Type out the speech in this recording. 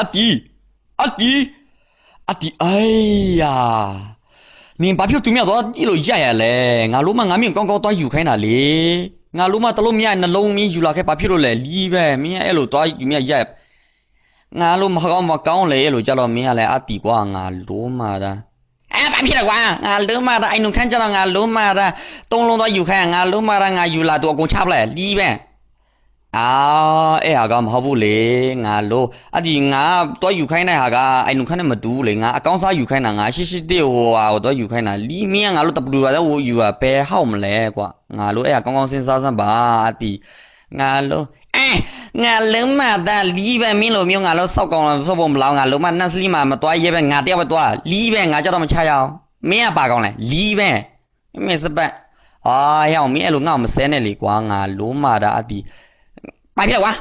အတီအတီအတီအေးယာနင်ဘာဖြစ်သူမြတ်တော့ဒီလိုရရလဲငါလို့မငါမြင့်ကောင်းကောင်းတော့ယူခိုင်းတာလေငါလို့မတလို့မြတ်နှလုံးမြင့်ယူလာခဲ့ဘာဖြစ်လို့လဲလီးပဲမင်းအဲ့လိုတော့ယူမြတ်ရငါလို့မကောင်းမကောင်းလေအဲ့လိုကြတော့မင်းကလည်းအတီကွာငါလို့မာတာအဲဘာဖြစ်လဲကွာငါလုံးမာတာအိုင်နုခန်းကြတော့ငါလုံးမာတာတုံးလုံးတော့ယူခိုင်းငါလုံးမာတာငါယူလာတော့အကုန်ချပလိုက်လီးပဲ အာအဲ့ဟာကမဟုတ်ဘူးလေငါလို့အဒီငါတော့ယူခိုင်းတဲ့ဟာကအဲ့နုခန်းနဲ့မတူဘူးလေငါအကောင့်စားယူခိုင်းတာငါရှိရှိတဲ့ဟိုဟာတော့ယူခိုင်းတာလီမင်းကငါလို့တပလူရတဲ့ဟိုယူတာဘယ်ဟောက်မလဲကွာငါလို့အဲ့ဟာကောင်းကောင်းစဉ်းစားစမ်းပါအဒီငါလို့အဲငါလုံးမသားလီပဲမင်းလိုမျိုးငါလို့စောက်ကောင်ဖောက်ပုံမလောငါလုံးမနတ်စလီမှာမတွားရဲပဲငါတယောက်ပဲတွားလီပဲငါကြတော့မချရအောင်မင်းကပါကောင်းလဲလီပဲမင်းစပတ်အာဟောင်မင်းအဲ့လိုငါ့ကိုမဆဲနဲ့လေကွာငါလုံးမတာအဒီ 买票玩